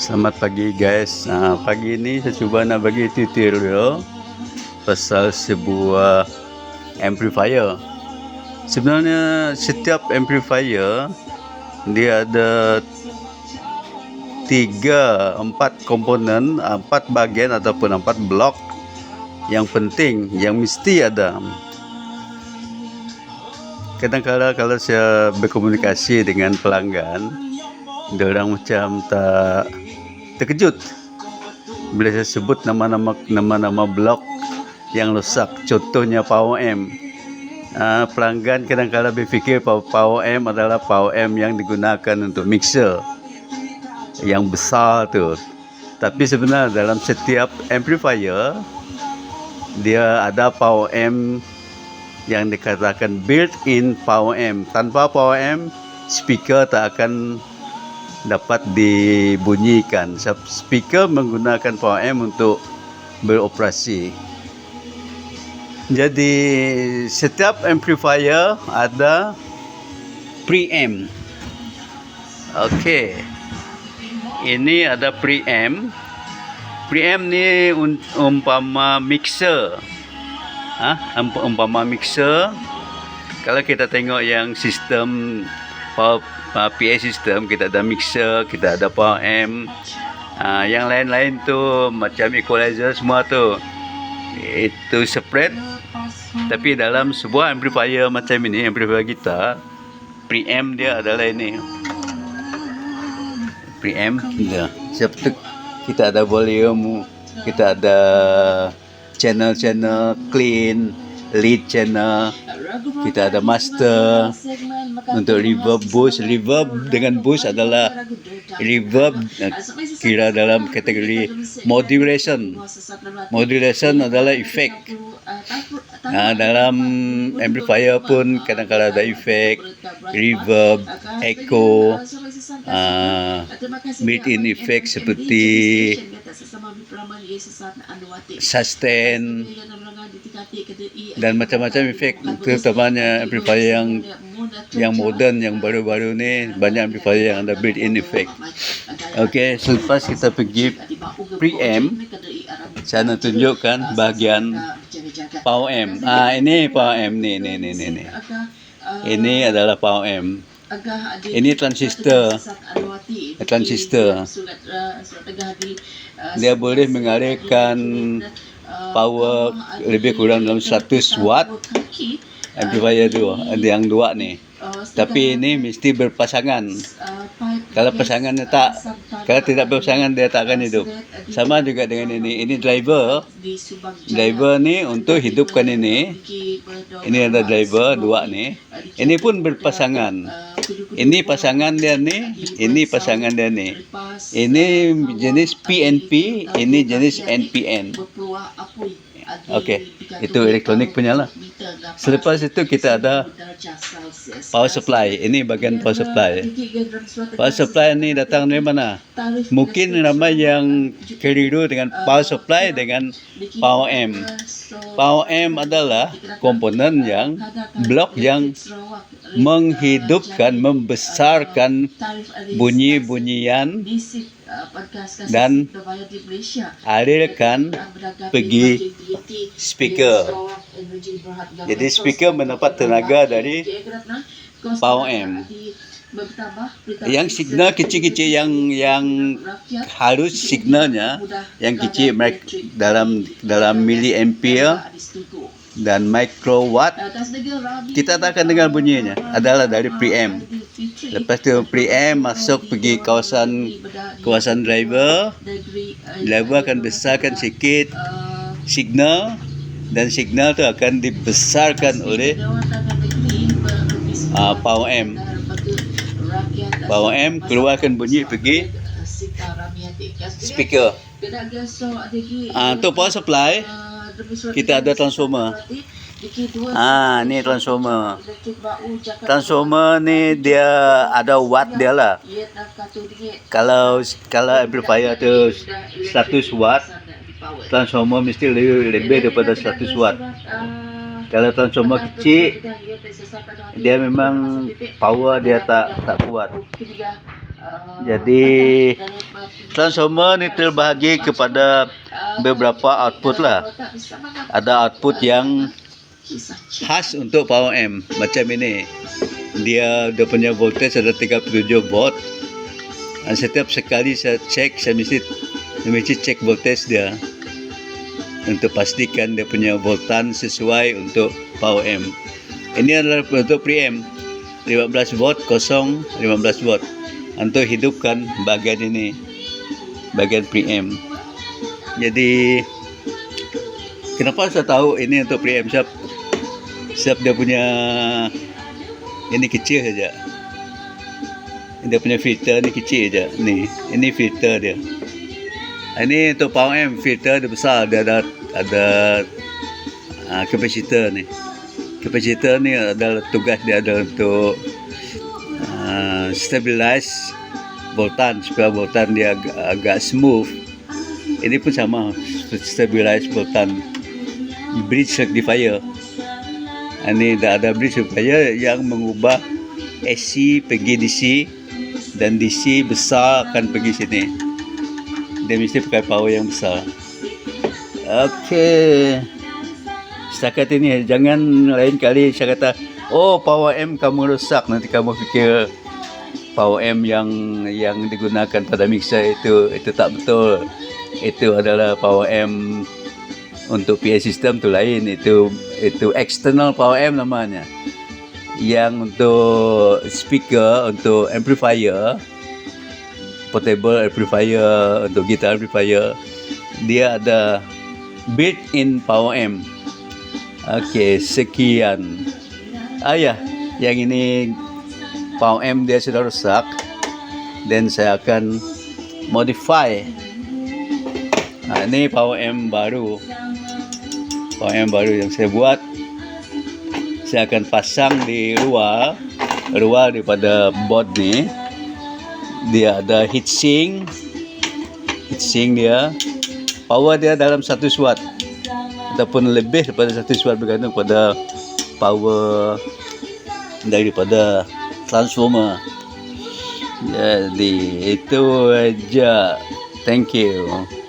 Selamat pagi guys. Uh, pagi ni saya cuba nak bagi tutorial pasal sebuah amplifier. Sebenarnya setiap amplifier dia ada tiga, empat komponen, empat bahagian ataupun empat blok yang penting, yang mesti ada. Kadang-kadang kalau saya berkomunikasi dengan pelanggan, dia orang macam tak terkejut bila saya sebut nama-nama nama-nama blok yang rosak. Contohnya Power M. Uh, pelanggan kadang-kadang berfikir Power M adalah Power M yang digunakan untuk mixer yang besar tu. Tapi sebenarnya dalam setiap amplifier dia ada Power M yang dikatakan built-in Power M. Tanpa Power M, speaker tak akan dapat dibunyikan. Speaker menggunakan Power M untuk beroperasi. Jadi setiap amplifier ada preamp. Okey. Ini ada preamp. Preamp ni umpama mixer. Ha? Ump- Umpama mixer. Kalau kita tengok yang sistem power uh, PA system kita ada mixer, kita ada power amp. Uh, yang lain-lain tu macam equalizer semua tu. Itu separate tapi dalam sebuah amplifier macam ini amplifier kita preamp dia adalah ini. Preamp kita seperti kita ada volume kita ada channel-channel clean lead channel kita ada master untuk reverb. Boost reverb dengan boost adalah reverb eh, kira dalam kategori modulation. Modulation adalah efek Nah, dalam amplifier pun kadang-kadang ada efek, reverb, echo, uh, built-in effect seperti sustain dan macam-macam efek terutamanya amplifier yang yang moden yang baru-baru ni banyak amplifier yang ada built-in effect. Okey, selepas kita pergi preamp, saya nak tunjukkan bahagian power amp. Ah ini power amp ni ni ni ni ni. Ini adalah power amp. Ini transistor. Transistor. Dia boleh mengalirkan power lebih kurang dalam 100 watt amplifier tu yang dua ni. Tapi ini mesti berpasangan. Kalau pasangannya tak, kalau tidak berpasangan dia tak akan hidup. Sama juga dengan ini. Ini driver. Driver ni untuk hidupkan ini. Ini ada driver dua ni. Ini pun berpasangan. Ini pasangan dia ni. Ini pasangan dia ni. Ini jenis PNP. Ini jenis NPN. Okey, itu elektronik punya lah. Selepas itu kita ada power supply. Ini bagian power supply. Power supply ni datang dari mana? Mungkin ramai yang keliru dengan power supply dengan power amp. Power amp adalah komponen yang blok yang menghidupkan, membesarkan bunyi-bunyian dan alirkan pergi speaker. Jadi speaker mendapat tenaga dari power amp. Yang signal kecil-kecil yang yang harus signalnya yang kecil mic- dalam dalam miliampere dan microwatt kita tak akan dengar bunyinya adalah dari preamp. Lepas tu preamp masuk pergi kawasan kawasan driver, driver akan besarkan sikit signal dan signal tu akan dibesarkan oleh uh, power amp. Power amp keluarkan bunyi pergi speaker. Ah, untuk power supply kita ada transformer. Ah, ni transformer. Transformer ni dia ada watt dia lah. Kalau kalau amplifier tu 100 watt, transformer mesti lebih, lebih daripada 100 watt. Kalau transformer kecil, dia memang power dia tak tak kuat. Jadi transformer ni terbahagi kepada beberapa output lah. Ada output yang khas untuk power amp macam ini. Dia dia punya voltage ada 37 volt. Dan setiap sekali saya cek saya mesti saya mesti cek voltage dia untuk pastikan dia punya voltan sesuai untuk power amp. Ini adalah untuk preamp 15 volt kosong 15 volt untuk hidupkan bagian ini bagian preamp. Jadi kenapa saya tahu ini untuk preamp sebab dia punya ini kecil saja. Dia punya filter ni kecil saja. Ni, ini filter dia. Ini untuk power amp filter dia besar dia ada ada uh, kapasitor ni. Kapasitor ni adalah tugas dia adalah untuk uh, stabilize voltan supaya voltan dia agak, agak smooth. Ini pun sama stabilize voltan bridge rectifier. Ini dah ada bridge rectifier yang mengubah AC pergi DC dan DC besar akan pergi sini. Dia mesti pakai power yang besar. Okey. Setakat ini jangan lain kali saya kata, "Oh, power M kamu rosak." Nanti kamu fikir power M yang yang digunakan pada mixer itu itu tak betul. Itu adalah power M untuk PA system tu lain. Itu itu external power M namanya. Yang untuk speaker, untuk amplifier, portable amplifier, untuk guitar amplifier, dia ada built-in power amp. Okey, sekian. Ah ya, yang ini power amp dia sudah rusak. Dan saya akan modify. Nah, ini power amp baru. Amp baru yang saya buat. Saya akan pasang di luar, luar daripada board ni. Dia ada heatsink. Heatsink dia. Power dia dalam 1 watt ataupun lebih daripada 1 watt bergantung pada power daripada transformer. Jadi itu aja. Thank you.